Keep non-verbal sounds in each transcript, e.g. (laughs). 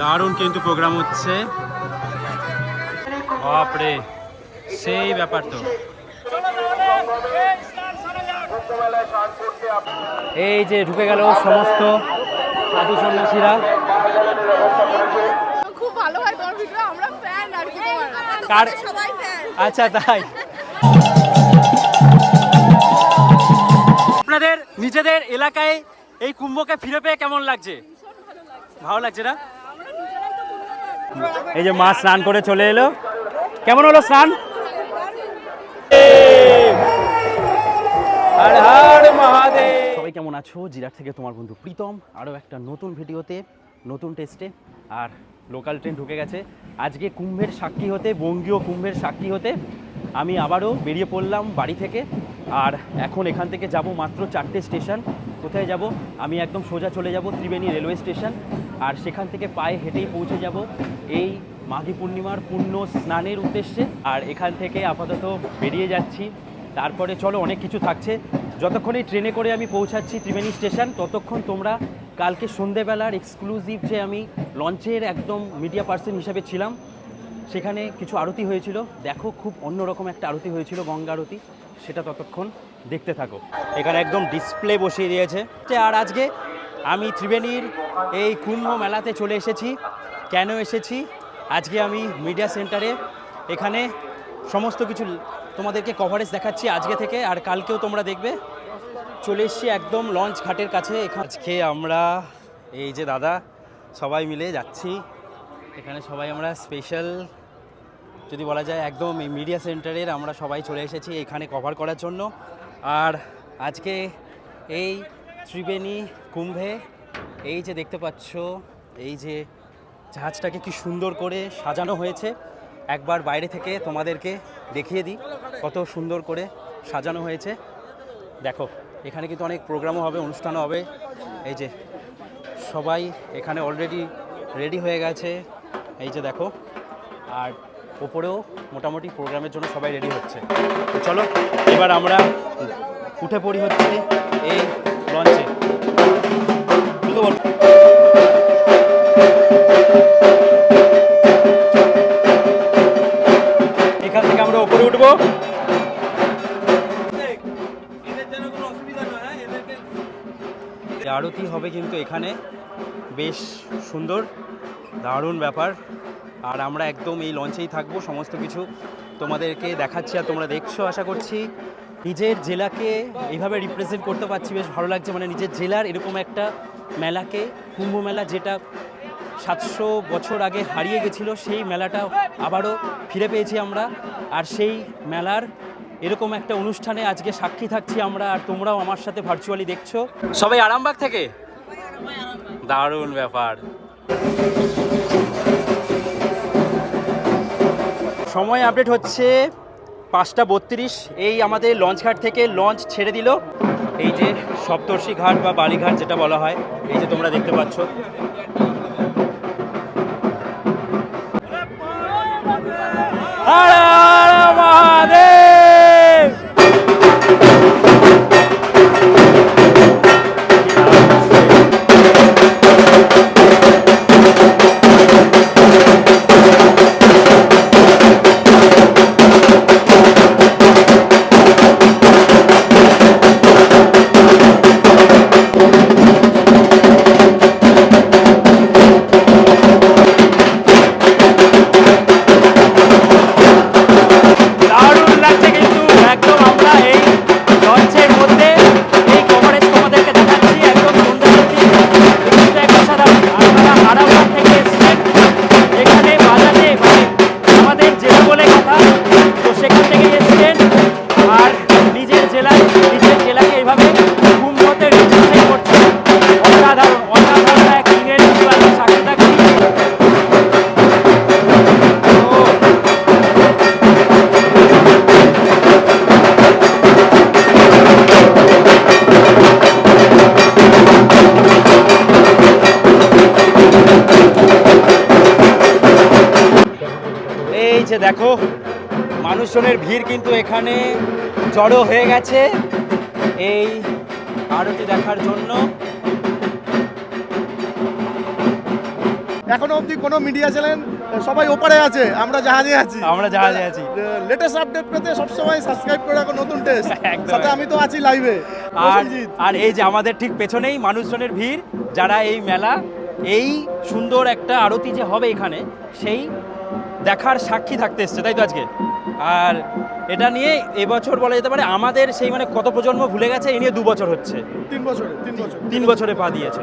দারুণ কিন্তু প্রোগ্রাম হচ্ছে। বাপরে সেই ব্যাপার তো। এই যে ঢুকে গেল সমস্ত সাধু সন্ন্যাসীরা। খুব ভালো হয় তোমার ভিডিও আমরা ফ্যান আর কি কার সবাই ফ্যান আচ্ছা তাই। আপনাদের নিজেদের এলাকায় এই কুম্ভকে ফিরে পেয়ে কেমন লাগছে? ভালো লাগছে না? এই যে মা স্নান করে চলে এলো। কেমন হলো স্নান? সবাই কেমন আছো? জিরাট থেকে তোমার বন্ধু প্রীতম। আরও একটা নতুন ভিডিওতে, নতুন টেস্টে। আর লোকাল ট্রেন ঢুকে গেছে। আজকে কুম্ভের সাক্ষী হতে, বঙ্গীয় কুম্ভের সাক্ষী হতে আমি আবারও বেরিয়ে পড়লাম বাড়ি থেকে। আর এখন এখান থেকে যাব মাত্র চারটে স্টেশন কোথায় যাব? আমি একদম সোজা চলে যাব ত্রিবেণী রেলওয়ে স্টেশন আর সেখান থেকে পায়ে হেঁটেই পৌঁছে যাব এই মাঘী পূর্ণিমার পূর্ণ স্নানের উদ্দেশ্যে। আর এখান থেকে আপাতত বেরিয়ে যাচ্ছি। তারপরে চলো, অনেক কিছু থাকছে। যতক্ষণ এই ট্রেনে করে আমি পৌঁছাচ্ছি ত্রিবেণী স্টেশন, ততক্ষণ তোমরা কালকে সন্ধেবেলার এক্সক্লুসিভ যে আমি লঞ্চের একদম মিডিয়া পার্সন হিসেবে ছিলাম, সেখানে কিছু আরতি হয়েছিল। দেখো, খুব অন্যরকম একটা আরতি হয়েছিল, গঙ্গা আরতি। সেটা ততক্ষণ দেখতে থাকো। এখানে একদম ডিসপ্লে বসিয়ে দিয়েছে। আর আজকে আমি ত্রিবেণীর এই কুম্ভ মেলাতে চলে এসেছি। কেন এসেছি? আজকে আমি মিডিয়া সেন্টারে এখানে সমস্ত কিছু তোমাদেরকে কভারেজ দেখাচ্ছি আজকে থেকে, আর কালকেও তোমরা দেখবে। চলে এসেছি একদম লঞ্চ ঘাটের কাছে। এখানে আজকে আমরা এই যে দাদা, সবাই মিলে যাচ্ছি। এখানে সবাই আমরা স্পেশাল যদি বলা যায় একদম এই মিডিয়া সেন্টারের আমরা সবাই চলে এসেছি এখানে কভার করার জন্য। আর আজকে এই ত্রিবেণী কুম্ভে, এই যে দেখতে পাচ্ছ, এই যে জাহাজটাকে কি সুন্দর করে সাজানো হয়েছে। একবার বাইরে থেকে তোমাদেরকে দেখিয়ে দিই কত সুন্দর করে সাজানো হয়েছে। দেখো, এখানে কিন্তু অনেক প্রোগ্রামও হবে, অনুষ্ঠানও হবে। এই যে সবাই এখানে অলরেডি রেডি হয়ে গেছে। এই যে দেখো, আর ওপরেও মোটামুটি প্রোগ্রামের জন্য সবাই রেডি হচ্ছে। চলো, এবার আমরা উঠে পড়ি হচ্ছে এই লঞ্চে। এখান থেকে আমরা ওপরে উঠবো। আরতি হবে কিন্তু এখানে। বেশ সুন্দর, দারুণ ব্যাপার। আর আমরা একদম এই লঞ্চেই থাকব সমস্ত কিছু। তোমাদেরকে দেখাচ্ছি আর তোমরা দেখছ, আশা করছি। নিজের জেলাকে এইভাবে রিপ্রেজেন্ট করতে পারছি, বেশ ভালো লাগছে। মানে নিজের জেলার এরকম একটা মেলাকে, কুম্ভ মেলা যেটা সাতশো বছর আগে হারিয়ে গেছিল, সেই মেলাটা আবারও ফিরে পেয়েছি আমরা। আর সেই মেলার এরকম একটা অনুষ্ঠানে আজকে সাক্ষী থাকছি আমরা, আর তোমরাও আমার সাথে ভার্চুয়ালি দেখছ। সবাই আরামবাগ থেকে? দারুণ ব্যাপার। সময় আপডেট হচ্ছে পাঁচটা বত্রিশ। এই আমাদের লঞ্চ ঘাট থেকে লঞ্চ ছেড়ে দিল। এই যে সপ্তর্ষি ঘাট বা বালিঘাট যেটা বলা হয়, এই যে তোমরা দেখতে পাচ্ছ। কিন্তু এখানে জড়ো হয়ে গেছে এই আরতি দেখার জন্য। এখনও অবধি কোনো মিডিয়া চ্যানেল সবাই ওপারে আছে আমরা জাহাজে আছি। আমরা জাহাজে আছি। লেটেস্ট আপডেট পেতে সবসময় সাবস্ক্রাইব করে রাখো নতুন টেস্ট (laughs) সাথে আমি তো আছি লাইভে আর আর এই যে আমাদের ঠিক পেছনেই মানুষজনের ভিড় যারা এই মেলা এই সুন্দর একটা আরতি যে হবে এখানে সেই দেখার সাক্ষী থাকতে এসছে তাই তো আজকে? আর এটা নিয়ে এবছর বলা যেতে পারে আমাদের সেই মানে কত প্রজন্ম ভুলে গেছে এ নিয়ে দু বছর হচ্ছে। তিন বছরে তিন বছর। তিন বছরে পা দিয়েছে।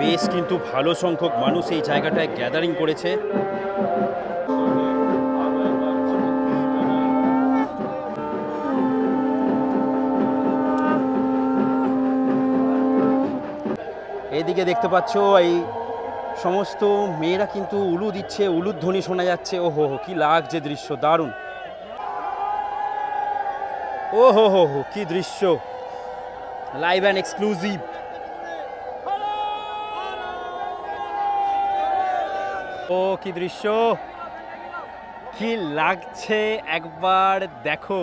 বেশ কিন্তু ভালো সংখ্যক মানুষ এই জায়গাটায় গ্যাদারিং করেছে। এদিকে দেখতে পাচ্ছ এই সমস্ত মেয়েরা কিন্তু উলু দিচ্ছে উলুর ধ্বনি শোনা যাচ্ছে। ও হো হো কি লাগছে দৃশ্য দারুণ। ও হো হো হো কি দৃশ্য। লাইভ অ্যান্ড এক্সক্লুসিভ ও, কি দৃশ্য। কি লাগছে একবার দেখো।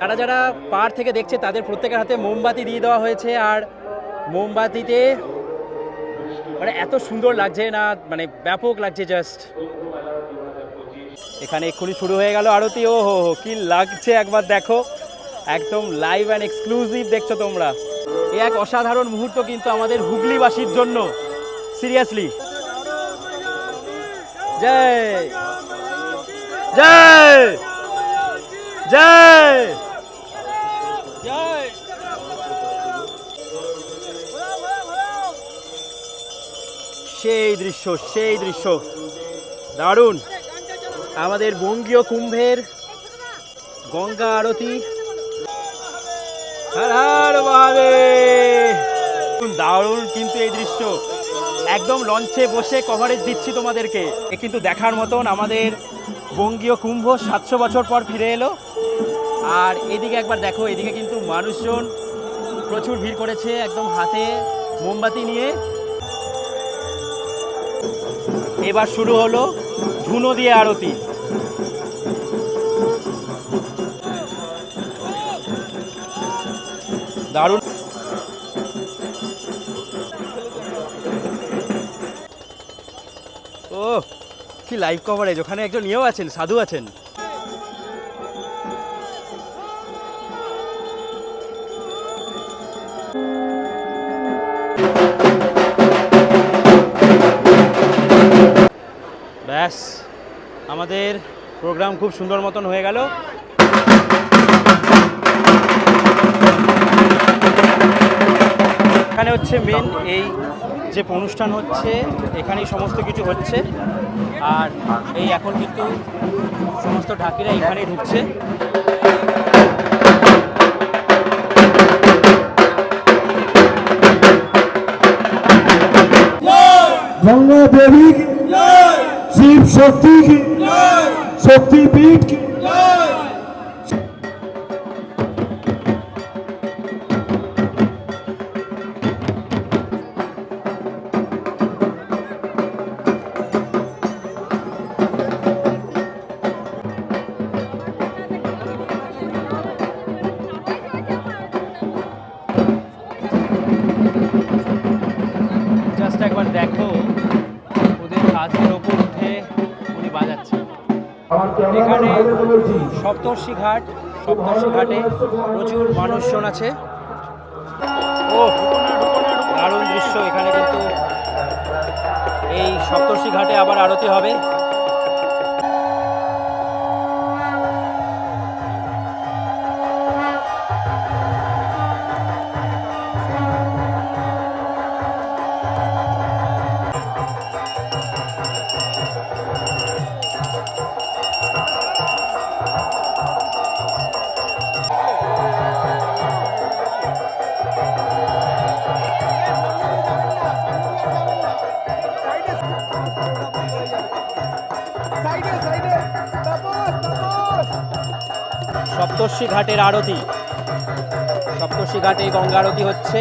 যারা যারা পার থেকে দেখছে, তাদের প্রত্যেকের হাতে মোমবাতি দিয়ে দেওয়া হয়েছে। আর মোমবাতিতে মানে এত সুন্দর লাগছে না মানে ব্যাপক লাগছে জাস্ট এখানে এক্ষুনি শুরু হয়ে গেল আরতি। ও হো হো কি লাগছে একবার দেখো। একদম লাইভ অ্যান্ড এক্সক্লুসিভ দেখছ তোমরা। এ এক অসাধারণ মুহূর্ত কিন্তু আমাদের হুগলিবাসীর জন্য। সিরিয়াসলি জয়। জয়। জয়। সেই দৃশ্য সেই দৃশ্য। দারুণ। আমাদের বঙ্গীয় কুম্ভের গঙ্গা আরতি। দারুণ কিন্তু এই দৃশ্য। একদম লঞ্চে বসে কভারেজ দিচ্ছি তোমাদেরকে। এ কিন্তু দেখার মতন আমাদের বঙ্গীয় কুম্ভ সাতশো বছর পর ফিরে এলো। আর এদিকে একবার দেখো, এদিকে কিন্তু মানুষজন প্রচুর ভিড় করেছে একদম হাতে মোমবাতি নিয়ে। এবার শুরু হলো ধুনো দিয়ে আরতি। দারুণ। ও কি লাইভ কভারেজ ওখানে একজন ইয়েও আছেন সাধু আছেন। আমাদের প্রোগ্রাম খুব সুন্দর মতন হয়ে গেল। এখানে হচ্ছে মেন এই যে অনুষ্ঠান হচ্ছে এখানেই সমস্ত কিছু হচ্ছে। আর এই এখন কিন্তু সমস্ত ঢাকিরা এখানেই ঢুকছে। গঙ্গা দেবী শিব শক্তি শক্তিপীঠ এখানে সপ্তর্ষি ঘাট, সপ্তর্ষি ঘাটে প্রচুর মানুষজন আছে। ও, দারুণ দৃশ্য। এখানে কিন্তু এই সপ্তর্ষি ঘাটে আবার আরতি হবে। সপ্তর্ষি ঘাটের আরতি। সপ্তর্ষি ঘাটে গঙ্গা আরতি হচ্ছে।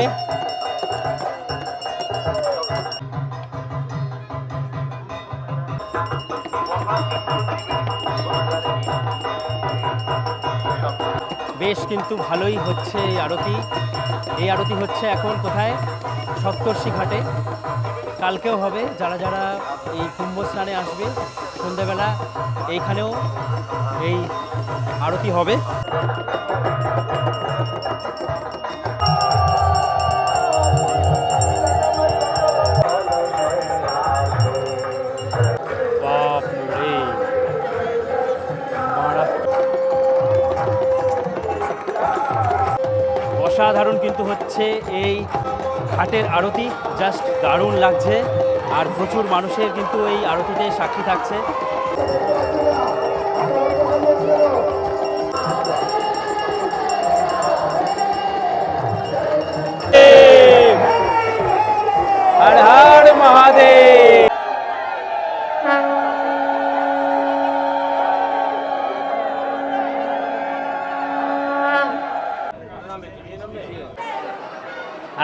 বেশ কিন্তু ভালোই হচ্ছে এই আরতি। এই আরতি হচ্ছে এখন কোথায়? সপ্তর্ষি ঘাটে। কালকেও হবে। যারা যারা এই কুম্ভ স্নানে আসবে সন্ধ্যাবেলা এইখানেও এই আরতি হবে। অসাধারণ কিন্তু হচ্ছে এই ঘাটের আরতি। জাস্ট দারুণ লাগছে। আর প্রচুর মানুষের কিন্তু এই আরতিতে সাক্ষী থাকছে। হর মহাদেব।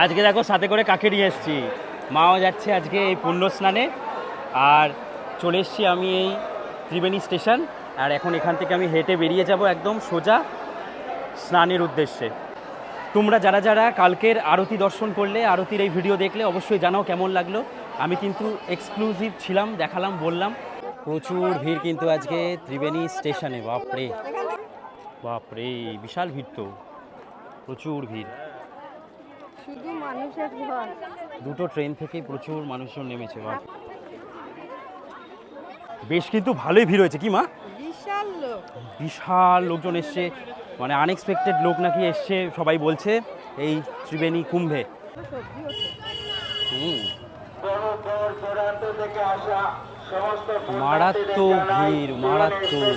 আজকে দেখো সাথে করে কাকে নিয়ে এসেছি? মাও যাচ্ছে আজকে এই পুণ্য স্নানে আর চলে এসেছি আমি এই ত্রিবেণী স্টেশন। আর এখন এখান থেকে আমি হেঁটে বেরিয়ে যাব একদম সোজা স্নানের উদ্দেশ্যে। তোমরা যারা যারা কালকের আরতি দর্শন করলে, আরতির এই ভিডিও দেখলে অবশ্যই জানাও কেমন লাগল। আমি কিন্তু এক্সক্লুসিভ ছিলাম, দেখালাম, বললাম। প্রচুর ভিড় কিন্তু আজকে ত্রিবেণী স্টেশনে, বাপরে। বাপরে, বিশাল ভিড় তো। প্রচুর ভিড়। মানুষের ঘর। দুটো ট্রেন থেকেই প্রচুর মানুষজন নেমেছে বাপ বেশ কিন্তু ভালোই ভিড় হয়েছে কি মা? বিশাল লোক। বিশাল লোকজন এসছে মানে আনএক্সপেক্টেড লোক নাকি এসছে সবাই বলছে এই ত্রিবেণী কুম্ভে। মারাত্মক ভিড় মারাত্মক।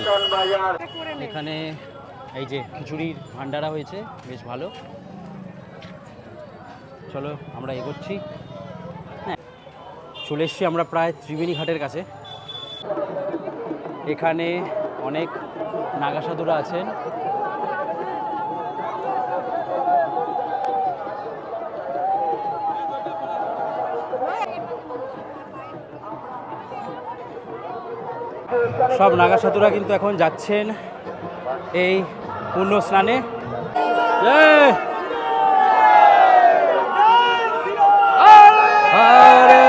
এখানে এই যে খিচুড়ির ভান্ডারা হয়েছে বেশ ভালো। চলো, আমরা এগোচ্ছি। হ্যাঁ চলে এসছি আমরা প্রায় ত্রিবেণী ঘাটের কাছে। এখানে অনেক নাগা সাধুরা আছেন। সব নাগা সাধুরা কিন্তু এখন যাচ্ছেন এই পুণ্য স্নানে এই! হরে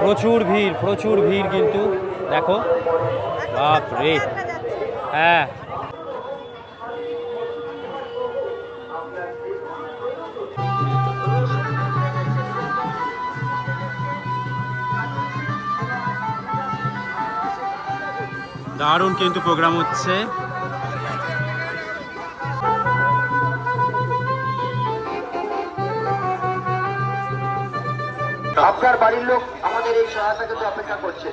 প্রচুর ভিড় প্রচুর ভিড় কিন্তু। দেখো। বাপ রে হ্যাঁ। দারুণ কিন্তু প্রোগ্রাম হচ্ছে। আপনার বাড়ির লোক আমাদের এই সহায়তা কিন্তু অপেক্ষা করছে।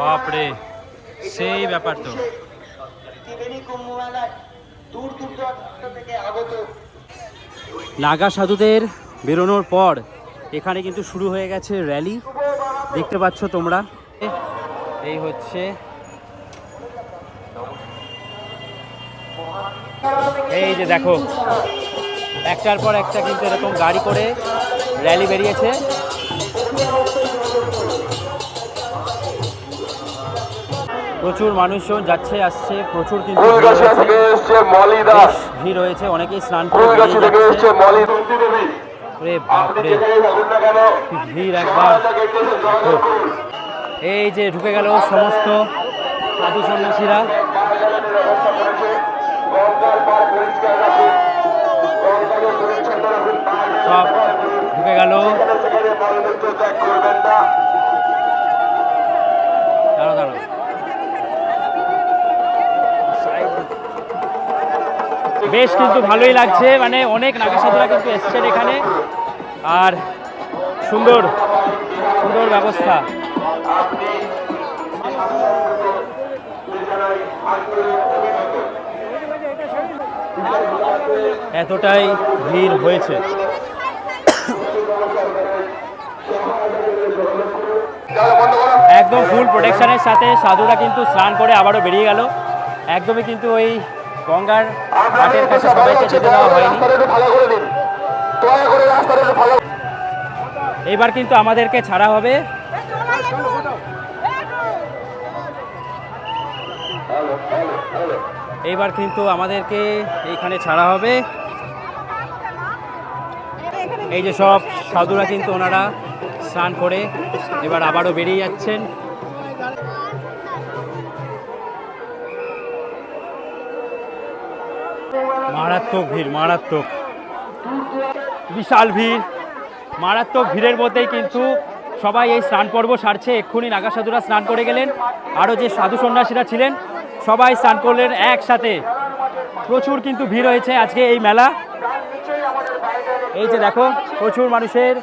বাপরে সেই ব্যাপার তো। নাগা সাধুদের বেরোনোর পর এখানে কিন্তু শুরু হয়ে গেছে র্যালি দেখতে পাচ্ছ তোমরা। এই হচ্ছে এই যে দেখো একটার পর একটা কিন্তু এরকম গাড়ি করে র্যালি বেরিয়েছে। প্রচুর মানুষজন যাচ্ছে আসছে প্রচুর কিন্তু ভিড় হয়েছে অনেকেই স্নান করে বাপরে কি ভিড় একবার। এই যে ঢুকে গেল সমস্ত সাধু সন্ন্যাসীরা। সব ঢুকে গেল। দাঁড়ো দাঁড়ো বেশ কিন্তু ভালোই লাগছে মানে অনেক নাগা সাধুরা কিন্তু এসছেন এখানে। আর সুন্দর সুন্দর ব্যবস্থা। এতটাই ভিড় হয়েছে। একদম ফুল প্রোটেকশনের সাথে সাধুরা কিন্তু স্নান করে আবারও বেরিয়ে গেল। একদমই কিন্তু ওই গঙ্গার ঘাটের কাছে সবাইকে যেতে দেওয়া হয়নি। এইবার কিন্তু আমাদেরকে ছাড়া হবে। এইবার কিন্তু আমাদেরকে এইখানে ছাড়া হবে। এই যে সব সাধুরা কিন্তু ওনারা স্নান করে এবার আবারও বেরিয়ে যাচ্ছেন। মারাত্মক ভিড় মারাত্মক। বিশাল ভিড়। মারাত্মক ভিড়ের মধ্যেই কিন্তু সবাই এই স্নান পর্ব সারছে। এক্ষুনি নাগা সাধুরা স্নান করে গেলেন। আরও যে সাধু সন্ন্যাসীরা ছিলেন সবাই স্নান করলেন একসাথে। প্রচুর কিন্তু ভিড় হয়েছে আজকে এই মেলা। এই যে দেখো প্রচুর মানুষের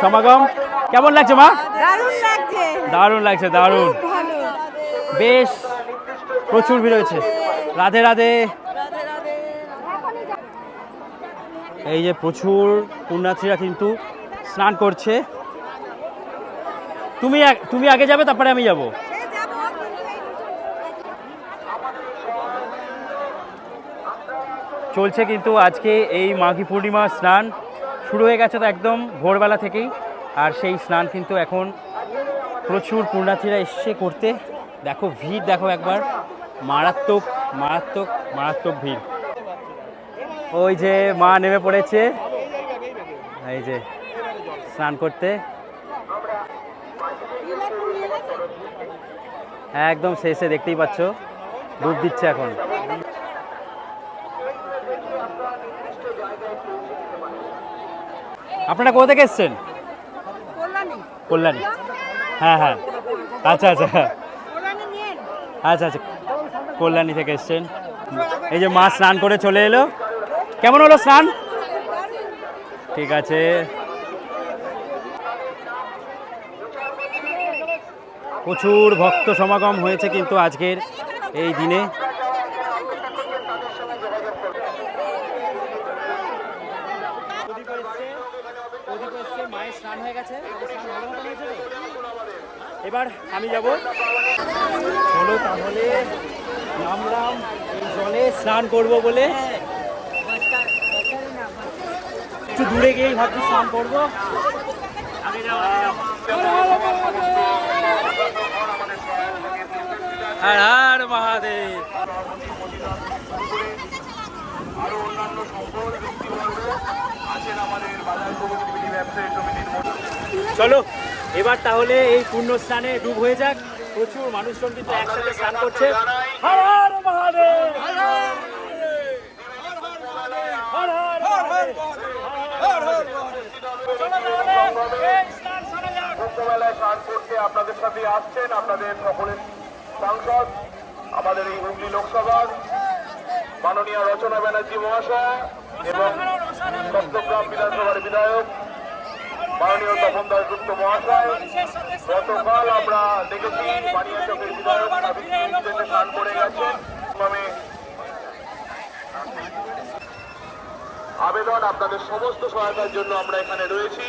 সমাগম। কেমন লাগছে মা? দারুণ লাগছে। দারুণ বেশ প্রচুর ভিড় হয়েছে। রাধে রাধে। এই যে প্রচুর পুণ্যার্থীরা কিন্তু স্নান করছে। তুমি তুমি আগে যাবে, তারপরে আমি যাব। চলছে কিন্তু আজকে এই মাঘী পূর্ণিমা স্নান। শুরু হয়ে গেছে তো একদম ভোরবেলা থেকেই। আর সেই স্নান কিন্তু এখন প্রচুর পুণ্যার্থীরা এসছে করতে। দেখো ভিড়, দেখো একবার। মারাত্মক মারাত্মক মারাত্মক ভিড়। ওই যে মা নেমে পড়েছে। এই যে, স্নান করতে। একদম শেষে দেখতেই পাচ্ছ। ডুব দিচ্ছে এখন। আপনারা কোথা থেকে এসছেন? কল্যাণী। হ্যাঁ হ্যাঁ। আচ্ছা আচ্ছা। আচ্ছা আচ্ছা। কল্যাণী থেকে এসছেন। এই যে মা স্নান করে চলে এলো। কেমন হলো স্নান? ঠিক আছে। প্রচুর ভক্ত সমাগম হয়েছে কিন্তু আজকের এই দিনে। এবার আমি যাব। চলো তাহলে রাম রাম জলে স্নান করব বলে একটু দূরে গিয়েই ভাবছি স্নান করব। হর হর মহাদেব। চলো এবার তাহলে এই পুণ্য স্নানে ডুব হয়ে যাক। প্রচুর মানুষজন কিন্তু একসাথে স্নান করছে। হর মহাদেব হর হর মহাদেব। চলো কুম্ভমেলায় স্নান করতে আপনাদের সাথে আসছেন আপনাদের সকলের সাংসদ, আমাদের এই হুগলি লোকসভার মাননীয় রচনা ব্যানার্জি মহাশয় এবং চট্টগ্রাম বিধানসভার বিধায়ক মাননীয় তপন দাসগুপ্ত মহাশয়। গতকাল আমরা দেখেছি পানীয় চকের বিধায়ক স্নান করে গেছেন। আবেদন আপনাদের সমস্ত সহায়তার জন্য আমরা এখানে রয়েছি।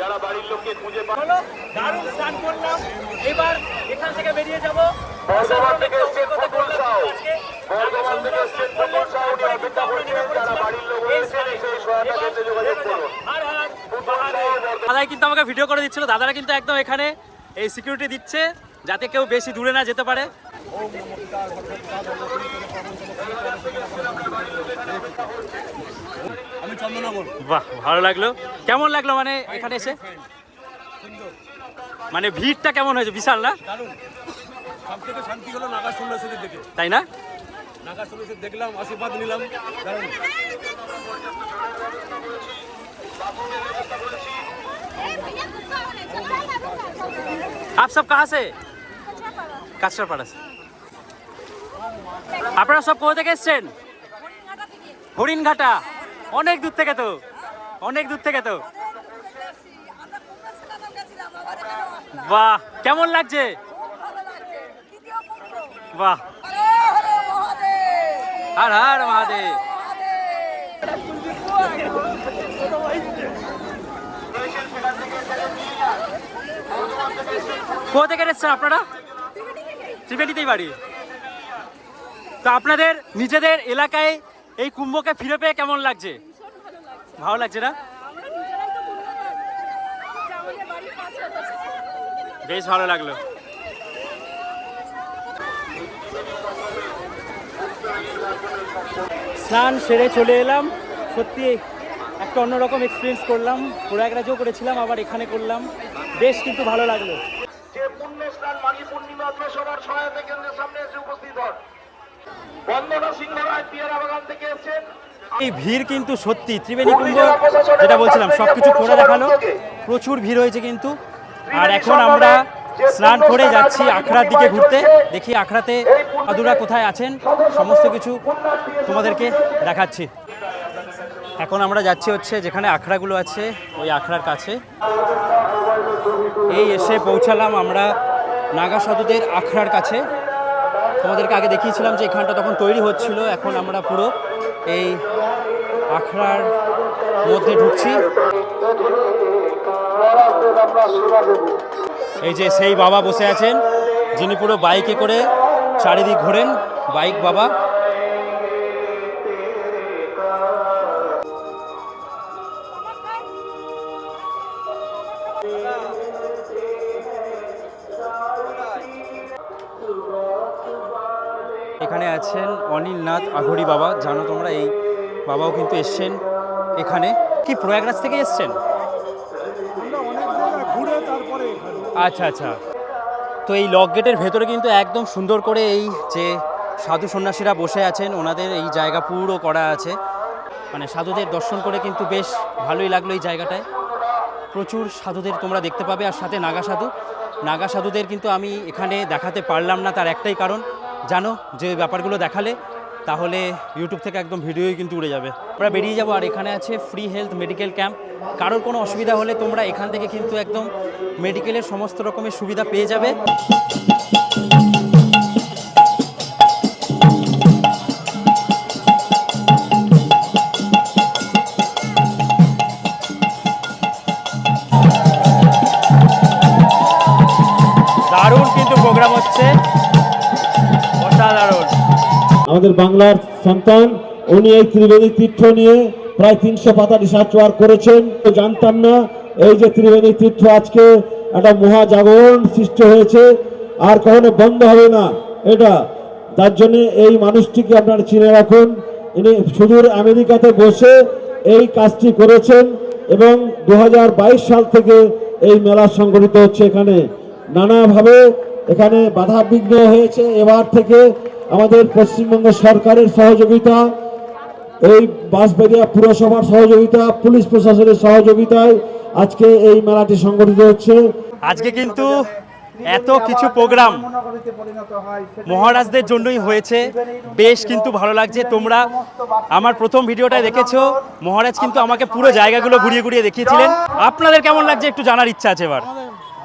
যারা বাড়ির লোককে খুঁজে চলো দারুণ স্নান করলাম। এবার এখান থেকে বেরিয়ে যাব। বর্ধমান থেকে এসছেন সাউ বর্ধমান থেকে এসছেন সাউ উনি অপেক্ষা করছেন যারা বাড়ির লোক রয়েছেন সেই সহায়তা কেন্দ্রে যোগাযোগ করুন। দাদাই কিন্তু আমাকে ভিডিও করে দিচ্ছিল। দাদারা কিন্তু একদম এখানে এই সিকিউরিটি দিচ্ছে যাতে কেউ বেশি দূরে না যেতে পারে। চন্দননগর বাহ ভালো লাগলো কেমন লাগলো মানে এখানে এসে মানে ভিড়টা কেমন হয়েছে বিশাল না দারুণ সব থেকে শান্তি হলো নাগা সন্ন্যাসীদের দেখে তাই না নাগা সন্ন্যাসী দেখলাম আশীর্বাদ নিলাম দারুণ आप सब कहाँ से কাছড়াপাড়া से আপনারা সব কোথা থেকে এসছেন হরিণঘাটা অনেক দূর থেকে তো। অনেক দূর থেকে তো। বাহ, কেমন লাগছে? বাহ। হর হর মহাদেব। কোথা থেকে এসেছেন আপনারা? ত্রিবেণীতেই বাড়ি। তো আপনাদের, নিজেদের এলাকায় এই কুম্ভকে ফিরে পেয়ে কেমন লাগছে? ভালো লাগছে। না? বেশ ভালো লাগল। স্নান সেরে চলে এলাম। সত্যি একটা অন্যরকম এক্সপিরিয়েন্স করলাম। প্রয়াগরাজেও করেছিলাম আবার এখানে করলাম। বেশ কিন্তু ভালো লাগল। যে পুণ্য স্নান মাঘী পূর্ণিমা সবার সহায়তা কেন্দ্রের সামনে বন্দনা সিংহ রায় পিয়ারা বাগান থেকে এসেছেন। এই ভিড় কিন্তু সত্যি। ত্রিবেণী কুম্ভ যেটা বলছিলাম সব কিছু করে দেখাল। প্রচুর ভিড় হয়েছে কিন্তু। আর এখন আমরা স্নান করে যাচ্ছি আখড়ার দিকে ঘুরতে। দেখি আখড়াতে সাধুরা কোথায় আছেন? সমস্ত কিছু তোমাদেরকে দেখাচ্ছি। এখন আমরা যাচ্ছি হচ্ছে যেখানে আখড়াগুলো আছে ওই আখড়ার কাছে। এই এসে পৌঁছালাম আমরা নাগা সাধুদের আখড়ার কাছে। তোমাদেরকে আগে দেখিয়েছিলাম যে এখানটা তখন তৈরি হচ্ছিল, এখন আমরা পুরো এই আখড়ার মধ্যে ঢুকছি। এই যে সেই বাবা বসে আছেন, যিনি পুরো বাইকে করে চারিদিক ঘোরেন, বাইক বাবা। এখানে আছেন অনিল নাথ আঘড়ি বাবা। জানো তোমরা এই বাবাও কিন্তু এসছেন এখানে। কি প্রয়াগরাজ থেকে এসছেন? আচ্ছা আচ্ছা। তো এই লক গেটের ভেতরে কিন্তু একদম সুন্দর করে এই যে সাধু সন্ন্যাসীরা বসে আছেন ওনাদের এই জায়গা পুরো করা আছে। মানে সাধুদের দর্শন করে কিন্তু বেশ ভালোই লাগল এই জায়গাটায়। প্রচুর সাধুদের তোমরা দেখতে পাবে আর সাথে নাগা সাধু। নাগা সাধুদের কিন্তু আমি এখানে দেখাতে পারলাম না তার একটাই কারণ জানো, যে ব্যাপারগুলো দেখালে, তাহলে ইউটিউব থেকে একদম ভিডিওই কিন্তু উড়ে যাবে। আমরা বেরিয়ে যাব, আর এখানে আছে ফ্রি হেলথ মেডিকেল ক্যাম্প কারোর কোনো অসুবিধা হলে তোমরা এখান থেকে কিন্তু একদম মেডিকেলের সমস্ত রকমের সুবিধা পেয়ে যাবে। দারুণ কিন্তু প্রোগ্রাম হচ্ছে। আমাদের বাংলার সন্তান, উনি এই ত্রিবেণী তীর্থ নিয়ে প্রায় তিনশো পাতা রিসার্চ ওয়ার্ক করেছেন। তো জানতাম না, এই যে ত্রিবেণী তীর্থ আজকে একটা মহাজাগরণ সৃষ্টি হয়েছে, আর কখনো বন্ধ হবে না। এটা, তার জন্য এই মানুষটিকে আপনারা চিনে রাখুন, ইনি সুদূর আমেরিকাতে বসে এই কাজটি করেছেন এবং দু হাজার বাইশ সাল থেকে এই মেলা সংগঠিত হচ্ছে এখানে। নানাভাবে এখানে বাধা বিঘ্ন হয়েছে, এবার থেকে আমাদের পশ্চিমবঙ্গ সরকারের সহযোগিতা এই বাঁশবেড়িয়া পুরসভার সহযোগিতা পুলিশ প্রশাসনের সহযোগিতায় আজকে এই মেলাটি সংগঠিত হচ্ছে। আজকে কিন্তু এত কিছু প্রোগ্রাম মহারাজদের জন্যই হয়েছে। বেশ কিন্তু ভালো লাগছে। তোমরা আমার প্রথম ভিডিওটা দেখেছ। মহারাজ কিন্তু আমাকে পুরো জায়গাগুলো ঘুরিয়ে ঘুরিয়ে দেখিয়েছিলেন। আপনাদের কেমন লাগছে একটু জানার ইচ্ছা আছে এবার?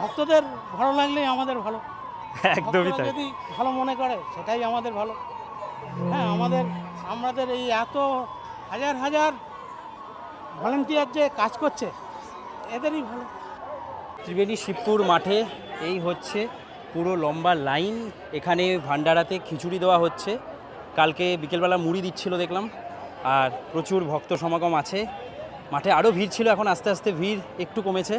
ভক্তদের ভালো লাগলে আমাদের ভালো। একদমই তাই। যদি ভালো মনে করে সেটাই আমাদের ভালো। হ্যাঁ আমাদের আমাদের এই এত হাজার হাজার ভলেন্টিয়ার যে কাজ করছে এদেরই ভালো। ত্রিবেণী শিবপুর মাঠে এই হচ্ছে পুরো লম্বা লাইন। এখানে ভান্ডারাতে খিচুড়ি দেওয়া হচ্ছে। কালকে বিকেলবেলা মুড়ি দিচ্ছিল দেখলাম আর প্রচুর ভক্ত সমাগম আছে। মাঠে আরও ভিড় ছিল এখন আস্তে আস্তে ভিড় একটু কমেছে।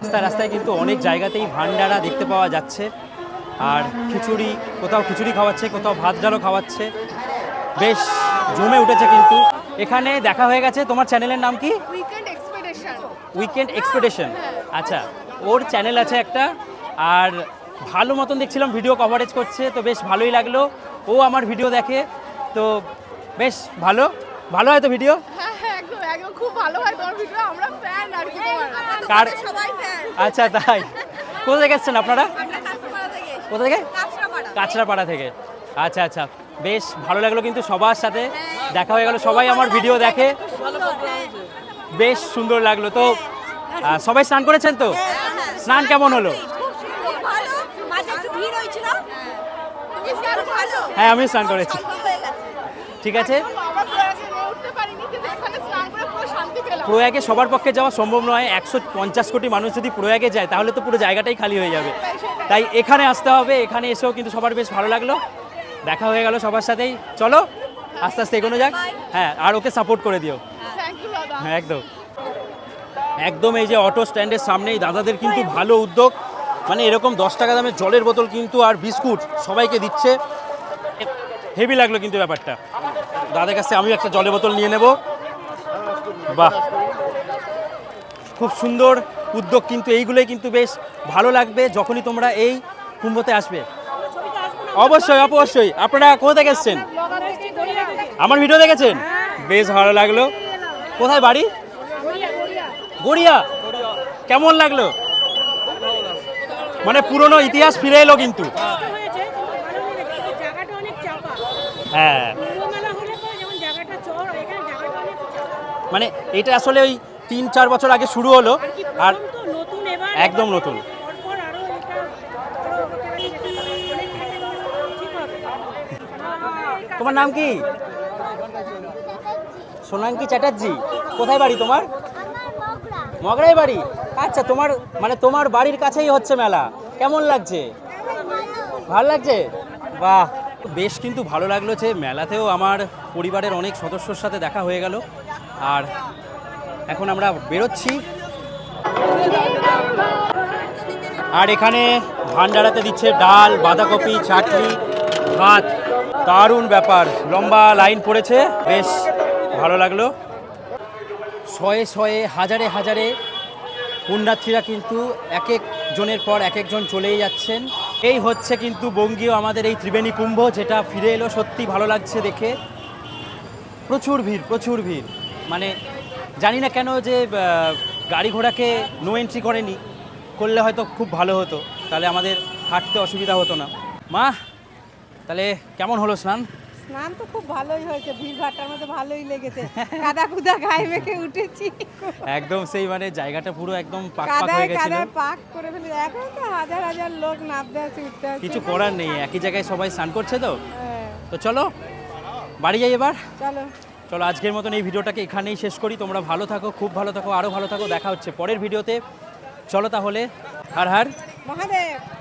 রাস্তায় রাস্তায় কিন্তু অনেক জায়গাতেই ভান্ডারা দেখতে পাওয়া যাচ্ছে। আর খিচুড়ি কোথাও খিচুড়ি খাওয়াচ্ছে কোথাও ভাত ডালও খাওয়াচ্ছে। বেশ জমে উঠেছে কিন্তু। এখানে দেখা হয়ে গেছে তোমার চ্যানেলের নাম কি? উইকেন্ড এক্সপেডিশন আচ্ছা ওর চ্যানেল আছে একটা। আর ভালো মতন দেখছিলাম ভিডিও কভারেজ করছে তো বেশ ভালোই লাগল। ও আমার ভিডিও দেখে তো বেশ ভালো। ভালো হয় তো ভিডিও হ্যাঁ হ্যাঁ একদম একদম খুব ভালো হয় তোমার ভিডিও আমরা ফ্যান আর কি তোমার? সবাই ফ্যান আচ্ছা তাই। কোথা থেকে এসছেন আপনারা। কোথা থেকে? কাঁচরাপাড়া। থেকে। আচ্ছা আচ্ছা। বেশ ভালো লাগল কিন্তু সবার সাথে। দেখা হয়ে গেল সবাই আমার ভিডিও দেখে। বেশ সুন্দর লাগল। তো সবাই স্নান করেছেন তো? স্নান কেমন হলো? খুব ভালো। মাঝে একটু ভিড় হয়েছিল। তুমি স্নান ভালো হ্যাঁ আমি স্নান করেছি। ঠিক আছে আমরা প্রয়াসে উঠতে পারিনি কিন্তু এখানে স্নান করে প্রয়াগে সবার পক্ষে যাওয়া সম্ভব নয়। একশো পঞ্চাশ কোটি মানুষ যদি প্রয়াগে যায় তাহলে তো পুরো জায়গাটাই খালি হয়ে যাবে। তাই এখানে আসতে হবে এখানে এসেও কিন্তু সবার বেশ ভালো লাগল। দেখা হয়ে গেল সবার সাথেই। চলো আস্তে আস্তে এগোনো যাক। হ্যাঁ আর ওকে সাপোর্ট করে দিও। হ্যাঁ একদম। একদম এই যে অটো স্ট্যান্ডের সামনেই দাদাদের কিন্তু ভালো উদ্যোগ। মানে এরকম দশ টাকা দামের জলের বোতল কিন্তু আর বিস্কুট সবাইকে দিচ্ছে। হেভি লাগল কিন্তু ব্যাপারটা। দাদার কাছে আমি একটা জলের বোতল নিয়ে নেব। বাহ। খুব সুন্দর উদ্যোগ কিন্তু এইগুলোই কিন্তু বেশ ভালো লাগবে যখনই তোমরা এই কুম্ভতে আসবে। অবশ্যই অবশ্যই। আপনারা কোথা থেকে এসছেন? আমার ভিডিও দেখেছেন? বেশ ভালো লাগল। কোথায় বাড়ি? গড়িয়া। কেমন লাগল? মানে পুরনো ইতিহাস ফিরে এলো কিন্তু। হ্যাঁ কুম্ভমেলা হলে পরে যেমন জায়গাটা চড় এখানে জায়গাটা অনেক চাপা মানে এটা আসলে ওই তিন চার বছর আগে শুরু হলো। আর একদম নতুন। তোমার নাম কি? সোনাঙ্কি চ্যাটার্জি। কোথায় বাড়ি তোমার? মগরাই বাড়ি। আচ্ছা তোমার মানে তোমার বাড়ির কাছেই হচ্ছে মেলা। কেমন লাগছে? ভালো লাগছে? বাহ। বেশ কিন্তু ভালো লাগল যে মেলাতেও আমার পরিবারের অনেক সদস্যর সাথে দেখা হয়ে গেল। আর এখন আমরা বেরোচ্ছি। আর এখানে ভান্ডারাতে দিচ্ছে ডাল, বাঁধাকপি, চাটনি, ভাত। দারুণ ব্যাপার। লম্বা লাইন পড়েছে। বেশ ভালো লাগল। শয়ে শয়ে, হাজারে হাজারে পুণ্যার্থীরা কিন্তু এক এক জনের পর এক একজন চলেই যাচ্ছেন। এই হচ্ছে কিন্তু বঙ্গীয় আমাদের এই ত্রিবেণী কুম্ভ, যেটা ফিরে এলো সত্যি ভালো লাগছে দেখে। প্রচুর ভিড় প্রচুর ভিড়। মানে জানি না কেন যে গাড়ি ঘোড়াকে নো এন্ট্রি করেনি করলে হয়তো খুব ভালো হতো তাহলে আমাদের হাঁটতে অসুবিধা হতো না। মা তাহলে কেমন হলো স্নান? স্নান তো খুব ভালোই হয়েছে ভিড় ভাট্টার মধ্যে ভালোই লেগেছে। কাদা কুদা গায়ে মেখে উঠেছি। একদম সেই মানে জায়গাটা পুরো একদম পাক পাক হয়ে গেছিল। কাদায় পাক করে ফেলে এখন তো হাজার হাজার লোক নামতে আছে উঠতে আছে কিছু করার নেই একই জায়গায় সবাই স্নান করছে তো? হ্যাঁ, তো চলো বাড়ি যাই এবার। চলো। চলো আজকের মতন এই ভিডিওটাকে এখানেই শেষ করি। তোমরা ভালো থাকো, খুব ভালো থাকো, আরও ভালো থাকো। দেখা হচ্ছে পরের ভিডিওতে। চলো তাহলে, হার হার। মহাদেব।